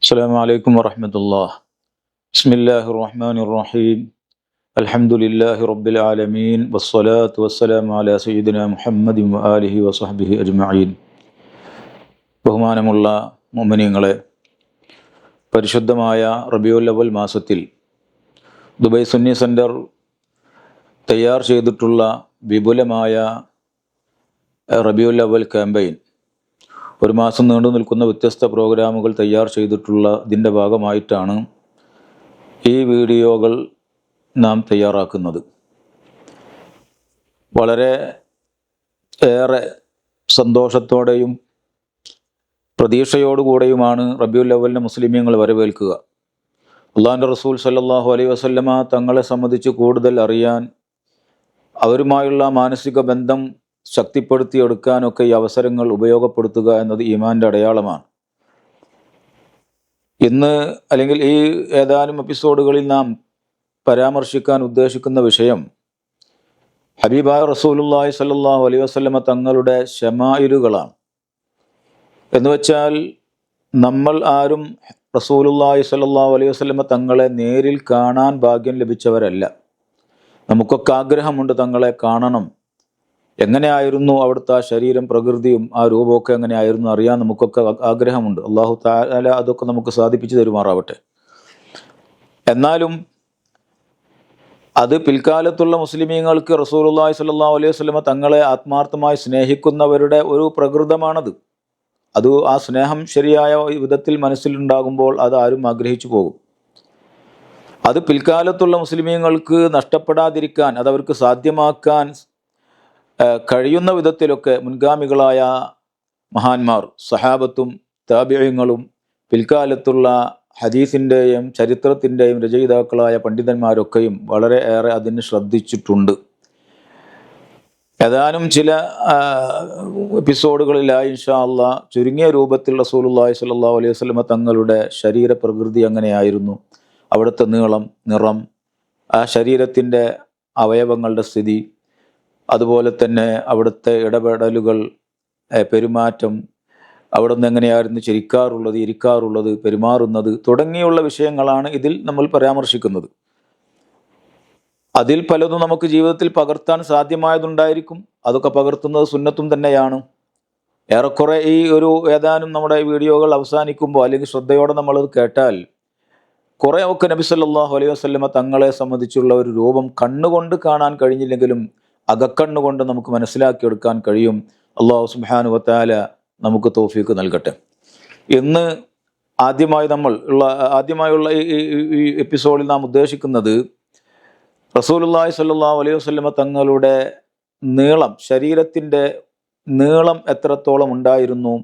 السلام عليكم ورحمة الله بسم الله الرحمن الرحيم الحمد لله رب العالمين والصلاة والسلام على سيدنا محمد وآله وصحبه أجمعين ബഹുമാനമുള്ള മുഅ്മിനീങ്ങളെ പരിശുദ്ധമായ റബിയുൽ അവൽ മാസത്തിൽ ദുബൈ സുന്നി സെൻറ്റർ തയ്യാർ ചെയ്തിട്ടുള്ള വിപുലമായ റബിയുൽ അവൽ ക്യാമ്പയിൻ ഒരു മാസം നീണ്ടു നിൽക്കുന്ന വ്യത്യസ്ത പ്രോഗ്രാമുകൾ തയ്യാർ ചെയ്തിട്ടുള്ള ഇതിന്റെ ഭാഗമായിട്ടാണ് ഈ വീഡിയോകൾ നാം തയ്യാറാക്കുന്നത്. വളരെ ഏറെ സന്തോഷത്തോടെയും പ്രതീക്ഷയോടുകൂടെയുമാണ് റബിയുൽ അവലിനെ മുസ്ലിമീങ്ങൾ വരവേൽക്കുക. അള്ളാഹിന്റെ റസൂൽ സല്ലാഹു അലൈ വസല്ലമ തങ്ങളെ സംബന്ധിച്ച് കൂടുതൽ അറിയാൻ അവരുമായുള്ള മാനസിക ബന്ധം ശക്തിപ്പെടുത്തിയെടുക്കാനൊക്കെ ഈ അവസരങ്ങൾ ഉപയോഗപ്പെടുത്തുക എന്നത് ഈമാന്റെ അടയാളമാണ്. ഇന്ന് അല്ലെങ്കിൽ ഈ ഏതാനും എപ്പിസോഡുകളിൽ നാം പരാമർശിക്കാൻ ഉദ്ദേശിക്കുന്ന വിഷയം ഹബീബായ റസൂലുള്ളാഹി സ്വല്ലല്ലാഹു അലൈഹി വസല്ലമ തങ്ങളുടെ ഷമായിലുകളാണ് എന്നുവെച്ചാൽ നമ്മൾ ആരും റസൂലുള്ളാഹി സ്വല്ലല്ലാഹു അലൈഹി വസല്ലമ തങ്ങളെ നേരിൽ കാണാൻ ഭാഗ്യം ലഭിച്ചവരല്ല. നമുക്കൊക്കെ ആഗ്രഹമുണ്ട് തങ്ങളെ കാണണം. എങ്ങനെയായിരുന്നു അവിടുത്തെ ആ ശരീരം പ്രകൃതിയും ആ രൂപമൊക്കെ എങ്ങനെയായിരുന്നു അറിയാൻ നമുക്കൊക്കെ ആഗ്രഹമുണ്ട്. അള്ളാഹു താല അതൊക്കെ നമുക്ക് സാധിപ്പിച്ചു തരുമാറാവട്ടെ. എന്നാലും അത് പിൽക്കാലത്തുള്ള മുസ്ലിമീങ്ങൾക്ക് റസൂലുള്ളാഹി സ്വല്ലല്ലാഹു അലൈഹി വസല്ലമ തങ്ങളെ ആത്മാർത്ഥമായി സ്നേഹിക്കുന്നവരുടെ ഒരു പ്രകൃതമാണത്. അത് ആ സ്നേഹം ശരിയായ വിധത്തിൽ മനസ്സിലുണ്ടാകുമ്പോൾ അത് ആരും ആഗ്രഹിച്ചു പോകും. അത് പിൽക്കാലത്തുള്ള മുസ്ലിമീങ്ങൾക്ക് നഷ്ടപ്പെടാതിരിക്കാൻ അത് അവർക്ക് സാധ്യമാക്കാൻ കഴിയുന്ന വിധത്തിലൊക്കെ മുൻഗാമികളായ മഹാന്മാർ സഹാബത്തും താബിയങ്ങളും പിൽക്കാലത്തുള്ള ഹദീസിന്റെയും ചരിത്രത്തിന്റെയും രചയിതാക്കളായ പണ്ഡിതന്മാരൊക്കെയും വളരെ ഏറെ അതിന് ശ്രദ്ധിച്ചിട്ടുണ്ട്. ഏതാനും ചില എപ്പിസോഡുകളിലായി ഇൻഷാ ചുരുങ്ങിയ രൂപത്തിൽ റസൂലുള്ളാഹി സ്വല്ലാ അലൈഹി വസ്ലമ തങ്ങളുടെ ശരീരപ്രകൃതി എങ്ങനെയായിരുന്നു അവിടുത്തെ നീളം നിറം ആ ശരീരത്തിന്റെ അവയവങ്ങളുടെ സ്ഥിതി അതുപോലെ തന്നെ അവിടുത്തെ ഇടപെടലുകൾ പെരുമാറ്റം അവിടെ നിന്ന് എങ്ങനെയായിരുന്നു ചിരിക്കാറുള്ളത് ഇരിക്കാറുള്ളത് പെരുമാറുന്നത് തുടങ്ങിയുള്ള വിഷയങ്ങളാണ് ഇതിൽ നമ്മൾ പരാമർശിക്കുന്നത്. അതിൽ പലതും നമുക്ക് ജീവിതത്തിൽ പകർത്താൻ സാധ്യമായതുണ്ടായിരിക്കും. അതൊക്കെ പകർത്തുന്നത് സുന്നത്തും തന്നെയാണ്. ഏറെക്കുറെ ഈ ഒരു ഏതാനും നമ്മുടെ വീഡിയോകൾ അവസാനിക്കുമ്പോൾ അല്ലെങ്കിൽ ശ്രദ്ധയോടെ നമ്മളത് കേട്ടാൽ കുറേ ഒക്കെ നബി സല്ലല്ലാഹു അലൈഹി വസല്ലമ തങ്ങളെ സംബന്ധിച്ചുള്ള ഒരു രൂപം കണ്ണുകൊണ്ട് കാണാൻ കഴിഞ്ഞില്ലെങ്കിലും അകക്കണ്ണുകൊണ്ട് നമുക്ക് മനസ്സിലാക്കിയെടുക്കാൻ കഴിയും. അള്ളാഹു സുബാനുവത്താല നമുക്ക് തോഫീക്ക് നൽകട്ടെ. ഇന്ന് ആദ്യമായി നമ്മൾ ഉള്ള ആദ്യമായുള്ള ഈ എപ്പിസോഡിൽ നാം ഉദ്ദേശിക്കുന്നത് റസൂലുള്ളാഹി സ്വല്ലല്ലാഹു അലൈഹി വസ്ലമ തങ്ങളുടെ നീളം ശരീരത്തിന്റെ നീളം എത്രത്തോളം ഉണ്ടായിരുന്നു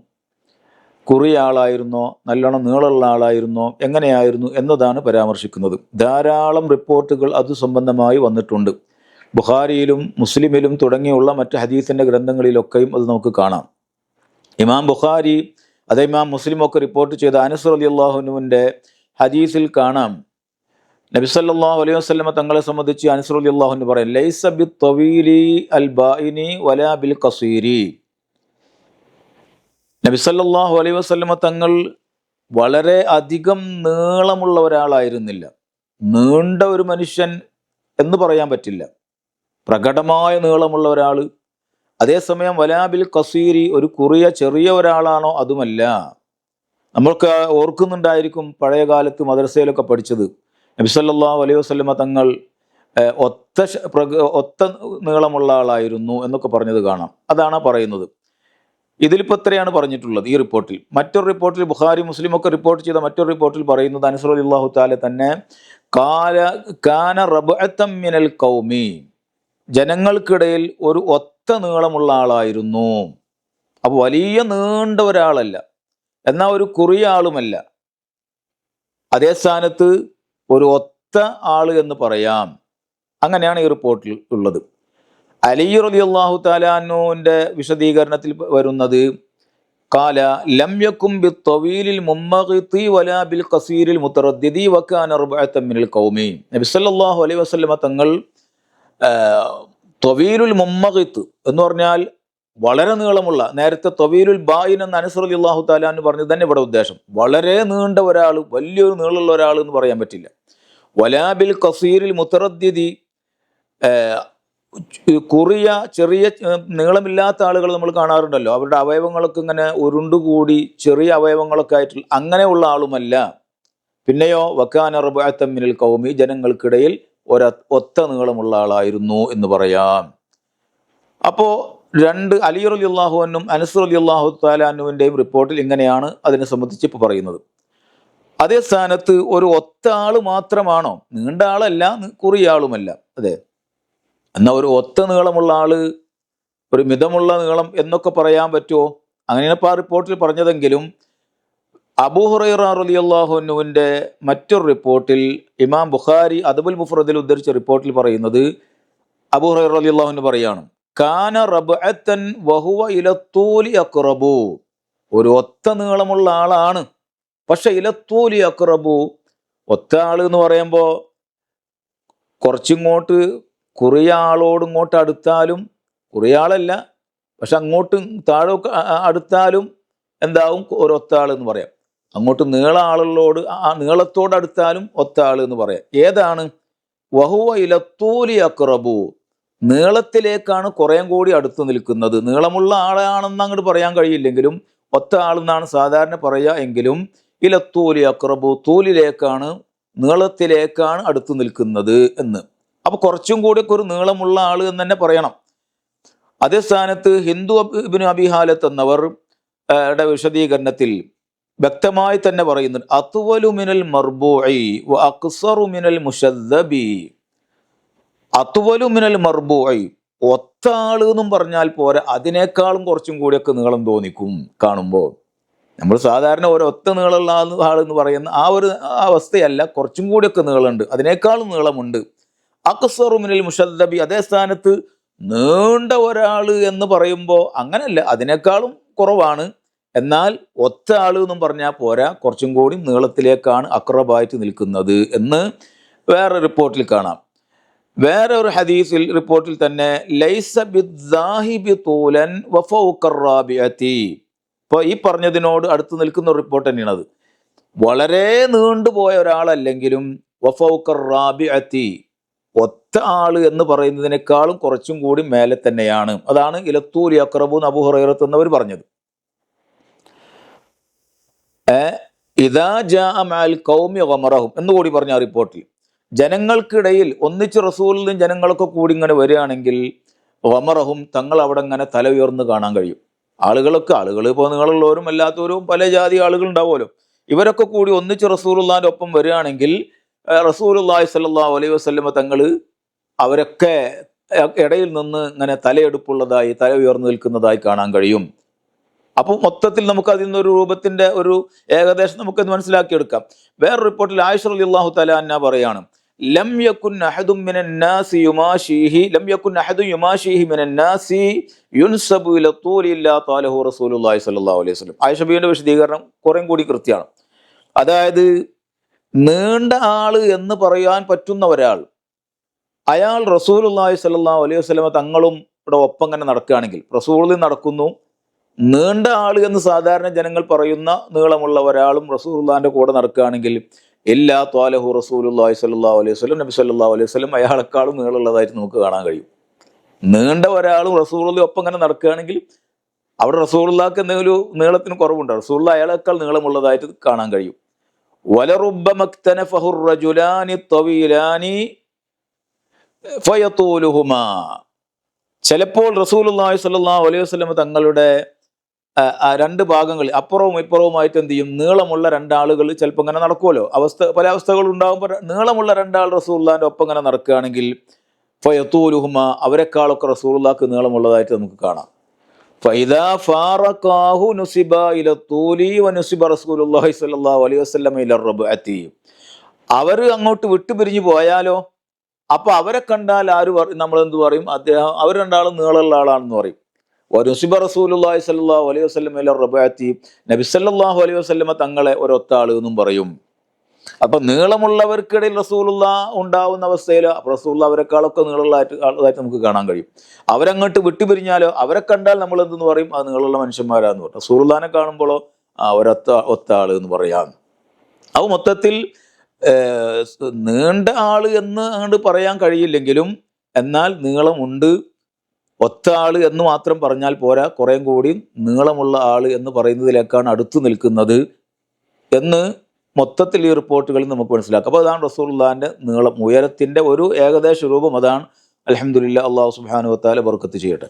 കുറിയ ആളായിരുന്നോ നല്ലോണം നീളമുള്ള ആളായിരുന്നോ എങ്ങനെയായിരുന്നു എന്നതാണ് പരാമർശിക്കുന്നത്. ധാരാളം റിപ്പോർട്ടുകൾ അത് സംബന്ധമായി വന്നിട്ടുണ്ട്. ബുഖാരിയിലും മുസ്ലിമിലും തുടങ്ങിയുള്ള മറ്റ് ഹദീസിന്റെ ഗ്രന്ഥങ്ങളിലൊക്കെയും അത് നമുക്ക് കാണാം. ഇമാം ബുഖാരി അതേ ഇമാം മുസ്ലിം ഒക്കെ റിപ്പോർട്ട് ചെയ്ത അനസ് അലി അള്ളാഹുനുവിന്റെ ഹദീസിൽ കാണാം. നബി സല്ലല്ലാഹു അലൈഹി വസല്ലമ തങ്ങളെ സംബന്ധിച്ച് അനസ് അലി അള്ളാഹുന് പറയും ലൈസ ബി ത്വീലി അൽ ബാഇനി വലാ ബിൽ കസീരി നബി സല്ലല്ലാഹു അലൈഹി വസല്ലമ തങ്ങൾ വളരെ അധികം നീളമുള്ള ഒരാളായിരുന്നില്ല. നീണ്ട ഒരു മനുഷ്യൻ എന്ന് പറയാൻ പറ്റില്ല. പ്രകടമായ നീളമുള്ള ഒരാൾ അതേസമയം വലാബിൽ കസീരി ഒരു കുറിയ ചെറിയ ഒരാളാണോ അതുമല്ല. നമ്മൾക്ക് ഓർക്കുന്നുണ്ടായിരിക്കും പഴയ കാലത്ത് മദ്രസയിലൊക്കെ പഠിച്ചത്. നബി സല്ലല്ലാഹു അലൈഹി വസല്ലമ തങ്ങൾ ഒത്ത ഒത്ത നീളമുള്ള ആളായിരുന്നു എന്നൊക്കെ പറഞ്ഞത് കാണാം. അതാണ് പറയുന്നത്. ഇതിലിപ്പോൾ ഇത്രയാണ് പറഞ്ഞിട്ടുള്ളത് ഈ റിപ്പോർട്ടിൽ. മറ്റൊരു റിപ്പോർട്ടിൽ ബുഖാരി മുസ്ലിം ഒക്കെ റിപ്പോർട്ട് ചെയ്ത മറ്റൊരു റിപ്പോർട്ടിൽ പറയുന്നത് അനസർ താല തന്നെ കാല കാന മിനൽ കൗമി ജനങ്ങൾക്കിടയിൽ ഒരു ഒത്ത നീളമുള്ള ആളായിരുന്നു. അപ്പോൾ വലിയ നീണ്ട ഒരാളല്ല. എന്നാൽ ഒരു കുറിയ ആളുമല്ല. അതേ സ്ഥാനത്ത് ഒരു ഒത്ത ആൾ എന്ന് പറയാം. അങ്ങനെയാണ് ഈ റിപ്പോർട്ടിൽ ഉള്ളത്. അലി റലി അള്ളാഹു താലാനുവിന്റെ വിശദീകരണത്തിൽ വരുന്നത് കാല ലംയക്കും ബി തൊവീലിൽ മുമ്മഖിത്തി വലാ ബിൽ കസീരിൽ മുത്തറദ്ദിദി വക്കാന അർബഅത്തൻ മിനൽ കൗമി നബി സല്ലല്ലാഹു അലൈഹി വസല്ലമ തങ്ങൾ ത്വീലുൽ മുമ്മഹിത്ത് എന്ന് പറഞ്ഞാൽ വളരെ നീളമുള്ള നേരത്തെ തൊവീലുൽ ബായിൻ എന്ന് അനസർ അള്ളാഹു താലാന്ന് പറഞ്ഞത് തന്നെ ഇവിടെ ഉദ്ദേശം. വളരെ നീണ്ട ഒരാൾ വലിയൊരു നീളമുള്ള ഒരാൾ എന്ന് പറയാൻ പറ്റില്ല. വലാബിൽ കസീരിൽ മുത്തറദ്യതി കുറിയ ചെറിയ നീളമില്ലാത്ത ആളുകൾ നമ്മൾ കാണാറുണ്ടല്ലോ. അവരുടെ അവയവങ്ങളൊക്കെ ഇങ്ങനെ ഉരുണ്ടുകൂടി ചെറിയ അവയവങ്ങളൊക്കെ ആയിട്ടുള്ള അങ്ങനെയുള്ള ആളുമല്ല. പിന്നെയോ വക്കാന റബാത്തമ്മിനിൽ കൗമി ജനങ്ങൾക്കിടയിൽ ഒര ഒത്ത നീളമുള്ള ആളായിരുന്നു എന്ന് പറയാം. അപ്പോൾ രണ്ട് അലി അലി അള്ളാഹുവിനും അനസർ അലി അള്ളാഹു താലാനുവിന്റെയും റിപ്പോർട്ടിൽ ഇങ്ങനെയാണ് അതിനെ സംബന്ധിച്ച് ഇപ്പോൾ പറയുന്നത്. അതേ സ്ഥാനത്ത് ഒരു ഒത്ത ആൾ മാത്രമാണോ? നീണ്ട ആളല്ല കുറിയ ആളുമല്ല. അതെ. എന്നാൽ ഒരു ഒത്ത നീളമുള്ള ആൾ ഒരു മിതമുള്ള നീളം എന്നൊക്കെ പറയാൻ പറ്റുമോ അങ്ങനെയാണ് ഇപ്പോൾ ആ റിപ്പോർട്ടിൽ പറഞ്ഞതെങ്കിലും അബൂഹുറൈറ മറ്റൊരു റിപ്പോർട്ടിൽ ഇമാം ബുഖാരി അദബുൽ മുഫ്രദിൽ ഉദ്ധരിച്ച റിപ്പോർട്ടിൽ പറയുന്നത് അബൂഹുറൈറ പറയാണ് കാന റബ്അത്തൻ വഹുവ ഇലത്തൂലി അക്റബു. ഒരു ഒത്ത നീളമുള്ള ആളാണ്. പക്ഷെ ഇലത്തൂലി അക്റബു ഒത്ത ആൾ എന്ന് പറയുമ്പോൾ കുറച്ചിങ്ങോട്ട് കുറിയ ആളോട് ഇങ്ങോട്ട് അടുത്താലും കുറിയ ആളല്ല പക്ഷെ അങ്ങോട്ടും താഴെ അടുത്താലും എന്താവും ഒരൊത്ത ആൾ എന്ന് പറയാം. അങ്ങോട്ട് നീള ആളുകളോട് ആ നീളത്തോട് അടുത്താലും ഒത്ത ആൾ എന്ന് പറയാം. ഏതാണ്? വഹുവ ഇലത്തൂലി അക്രബു നീളത്തിലേക്കാണ് കുറേം കൂടി അടുത്ത് നിൽക്കുന്നത്. നീളമുള്ള ആളാണെന്ന് അങ്ങോട്ട് പറയാൻ കഴിയില്ലെങ്കിലും ഒത്ത ആളെന്നാണ് സാധാരണ പറയുക എങ്കിലും ഇലത്തൂലി അക്രബു തൂലിലേക്കാണ് നീളത്തിലേക്കാണ് അടുത്ത് നിൽക്കുന്നത് എന്ന്. അപ്പൊ കുറച്ചും കൂടി ഒരു നീളമുള്ള ആൾ എന്ന് തന്നെ പറയണം. അതേ സ്ഥാനത്ത് ഹിന്ദു ഇബിന് അബിഹാലത്ത് എന്നവർ വിശദീകരണത്തിൽ വ്യക്തമായി തന്നെ പറയുന്നുണ്ട്. അത്വലു മിനൽ മർബൂഇ വ അക്സറു മിനൽ മുഷദ്ദബി അത്വലു മിനൽ മർബൂഇ ഒത്ത ആൾ എന്നും പറഞ്ഞാൽ പോരെ അതിനേക്കാളും കുറച്ചും കൂടിയൊക്കെ നീളം തോന്നിക്കും കാണുമ്പോൾ നമ്മൾ സാധാരണ ഒരു ഒത്ത നീളമുള്ള ആൾ എന്ന് പറയുന്ന ആ ഒരു അവസ്ഥയല്ല കുറച്ചും കൂടിയൊക്കെ നീളമുണ്ട് അതിനേക്കാളും നീളമുണ്ട്. അക്സറു മിനൽ മുഷദ്ദബി അതേ സ്ഥാനത്ത് നീണ്ട ഒരാൾ എന്ന് പറയുമ്പോൾ അങ്ങനല്ല അതിനേക്കാളും കുറവാണ്. എന്നാൽ ഒറ്റ ആൾ എന്നും പറഞ്ഞാൽ പോരാ. കുറച്ചും കൂടി നീളത്തിലേക്കാണ് അക്രബായിട്ട് നിൽക്കുന്നത് എന്ന് വേറെ റിപ്പോർട്ടിൽ കാണാം. വേറെ ഒരു ഹദീസിൽ റിപ്പോർട്ടിൽ തന്നെ ലൈസ തൂലൻ ഇപ്പോൾ ഈ പറഞ്ഞതിനോട് അടുത്ത് നിൽക്കുന്ന റിപ്പോർട്ട് തന്നെയാണ് അത് വളരെ നീണ്ടുപോയ ഒരാളല്ലെങ്കിലും വഫൗക്കർ റാബി അത്തി ഒറ്റ ആൾ എന്ന് പറയുന്നതിനേക്കാളും കുറച്ചും കൂടി മേലെ തന്നെയാണ്. അതാണ് ഇലത്തൂലി അക്രബു നബുഹറത്ത് എന്നവർ പറഞ്ഞത്. ഗമറഹും എന്ന് കൂടി പറഞ്ഞ ആ റിപ്പോർട്ടിൽ. ജനങ്ങൾക്കിടയിൽ ഒന്നിച്ച് റസൂലിലും ജനങ്ങളൊക്കെ കൂടി ഇങ്ങനെ വരികയാണെങ്കിൽ വമറഹും തങ്ങൾ അവിടെ ഇങ്ങനെ തല ഉയർന്ന് കാണാൻ കഴിയും. ആളുകളൊക്കെ ആളുകൾ ഇപ്പോൾ നിങ്ങളുള്ളവരും അല്ലാത്തവരും പല ജാതി ആളുകൾ ഉണ്ടാവുമല്ലോ. ഇവരൊക്കെ കൂടി ഒന്നിച്ച് റസൂലുള്ളാന്റെ ഒപ്പം വരികയാണെങ്കിൽ റസൂലുള്ളാഹി സല്ലാ അലൈഹി വസല്ലമ തങ്ങൾ അവരൊക്കെ ഇടയിൽ നിന്ന് ഇങ്ങനെ തലയെടുപ്പുള്ളതായി തല ഉയർന്നു നിൽക്കുന്നതായി കാണാൻ കഴിയും. അപ്പോൾ മൊത്തത്തിൽ നമുക്ക് അതിൽ നിന്നൊരു രൂപത്തിന്റെ ഒരു ഏകദേശം നമുക്ക് നമുക്കത് മനസ്സിലാക്കിയെടുക്കാം. വേറെ റിപ്പോർട്ടിൽ ആയിഷ റളിയല്ലാഹു തല എന്ന പറയാണ് ലം യകുൻ അഹദും മിനൻ നാസി യുമാശീഹി ലം യകുൻ അഹദു യുമാശീഹി മിനൻ നാസി യുൻസബു ഇല തൂലി ഇല്ലാ താലഹു റസൂലുള്ളാഹി സ്വല്ലല്ലാഹു അലൈഹി വസല്ലം. ആയിഷ ബീവിന്റെ വിശദീകരണം കുറേ കൂടി കൃത്യമാണ് അതായത് നീണ്ട ആൾ എന്ന് പറയാൻ പറ്റുന്ന ഒരാൾ അയാൾ റസൂലുള്ളാഹി സ്വല്ലല്ലാഹു അലൈഹി വസല്ലമ തങ്ങളും ഇവിടെ ഒപ്പം തന്നെ നടക്കുകയാണെങ്കിൽ റസൂളിൽ നടക്കുന്നു നീണ്ട ആൾ എന്ന് സാധാരണ ജനങ്ങൾ പറയുന്ന നീളമുള്ള ഒരാളും റസൂലുള്ളാന്റെ കൂടെ നടക്കുകയാണെങ്കിൽ എല്ലാ ത്വാലഹു റസൂലുള്ളാഹി സ്വല്ലല്ലാഹു അലൈഹി വസല്ലം നബി സല്ലല്ലാഹു അലൈഹി വസല്ലം അയാളെക്കാളും നീളമുള്ളതായിട്ട് നമുക്ക് കാണാൻ കഴിയും. നീണ്ട ഒരാളും റസൂലുള്ള ഒപ്പം ഇങ്ങനെ നടക്കുകയാണെങ്കിൽ അവിടെ റസൂലുള്ളാഹിക്ക് എന്തെങ്കിലും നീളത്തിന് കുറവുണ്ട്? റസൂലുള്ള അയാളെക്കാൾ നീളമുള്ളതായിട്ട് കാണാൻ കഴിയും. ചിലപ്പോൾ റസൂലുള്ളാഹി സ്വല്ലല്ലാഹു അലൈഹി വസല്ലം തങ്ങളുടെ രണ്ട് ഭാഗങ്ങൾ അപ്പുറവും ഇപ്പുറവുമായിട്ട് എന്ത് ചെയ്യും? നീളമുള്ള രണ്ടാളുകൾ ചിലപ്പോൾ ഇങ്ങനെ നടക്കുമല്ലോ അവസ്ഥ പല അവസ്ഥകൾ ഉണ്ടാകുമ്പോൾ നീളമുള്ള രണ്ടാൾ റസൂള്ളാന്റെ ഒപ്പം ഇങ്ങനെ നടക്കുകയാണെങ്കിൽ ഫയത്തൂലുഹുമ അവരെക്കാളൊക്കെ റസൂള്ളാക്ക് നീളമുള്ളതായിട്ട് നമുക്ക് കാണാം. ഫൈദാ ഇല വനുസിബ റസൂലുള്ളാഹി അലൈഹി ഇല അവർ അങ്ങോട്ട് വിട്ടുപിരിഞ്ഞു പോയാലോ? അപ്പൊ അവരെ കണ്ടാൽ ആര് നമ്മൾ എന്ത് പറയും? അദ്ദേഹം അവർ രണ്ടാളും നീളമുള്ള ആളാണെന്ന് പറയും. വനുസിബ റസൂലുള്ളാഹി സ്വല്ലല്ലാഹു അലൈഹി വസല്ലം ഇല റബ്അത്തി നബി സല്ലല്ലാഹു അലൈഹി വസല്ലമ തങ്ങളെ ഒരൊത്ത ആൾ എന്നും പറയും. അപ്പൊ നീളമുള്ളവർക്കിടയിൽ റസൂലുള്ള ഉണ്ടാവുന്ന അവസ്ഥയിൽ റസൂലുള്ള അവരെക്കാളൊക്കെ നീളമുള്ളതായിട്ട് ആളതായിട്ട് നമുക്ക് കാണാൻ കഴിയും. അവരങ്ങോട്ട് വിട്ടുപിരിഞ്ഞാലോ അവരെ കണ്ടാൽ നമ്മൾ എന്തെന്ന് പറയും? ആ നീളമുള്ള മനുഷ്യന്മാരാന്ന് പറയും. റസൂലുള്ളാനെ കാണുമ്പോഴോ ആ ഒരൊത്ത ഒത്ത എന്ന് പറയാം. അത് മൊത്തത്തിൽ നീണ്ട ആൾ എന്ന് അങ്ങോട്ട് പറയാൻ കഴിയില്ലെങ്കിലും എന്നാൽ നീളമുണ്ട് ഒത്ത ആൾ എന്ന് മാത്രം പറഞ്ഞാൽ പോരാ. കുറേം കൂടി നീളമുള്ള ആൾ എന്ന് പറയുന്നതിലേക്കാണ് അടുത്തു നിൽക്കുന്നത് എന്ന് മൊത്തത്തിൽ ഈ റിപ്പോർട്ടുകളിൽ നമുക്ക് മനസ്സിലാക്കാം. അപ്പോൾ അതാണ് റസൂലുള്ളാഹിന്റെ നീളം. ഉയരത്തിന്റെ ഒരു ഏകദേശ രൂപം അതാണ്. അലഹമുല്ല അള്ളാഹു സുബാനു വത്താല ബർക്കത്ത് ചെയ്യട്ടെ.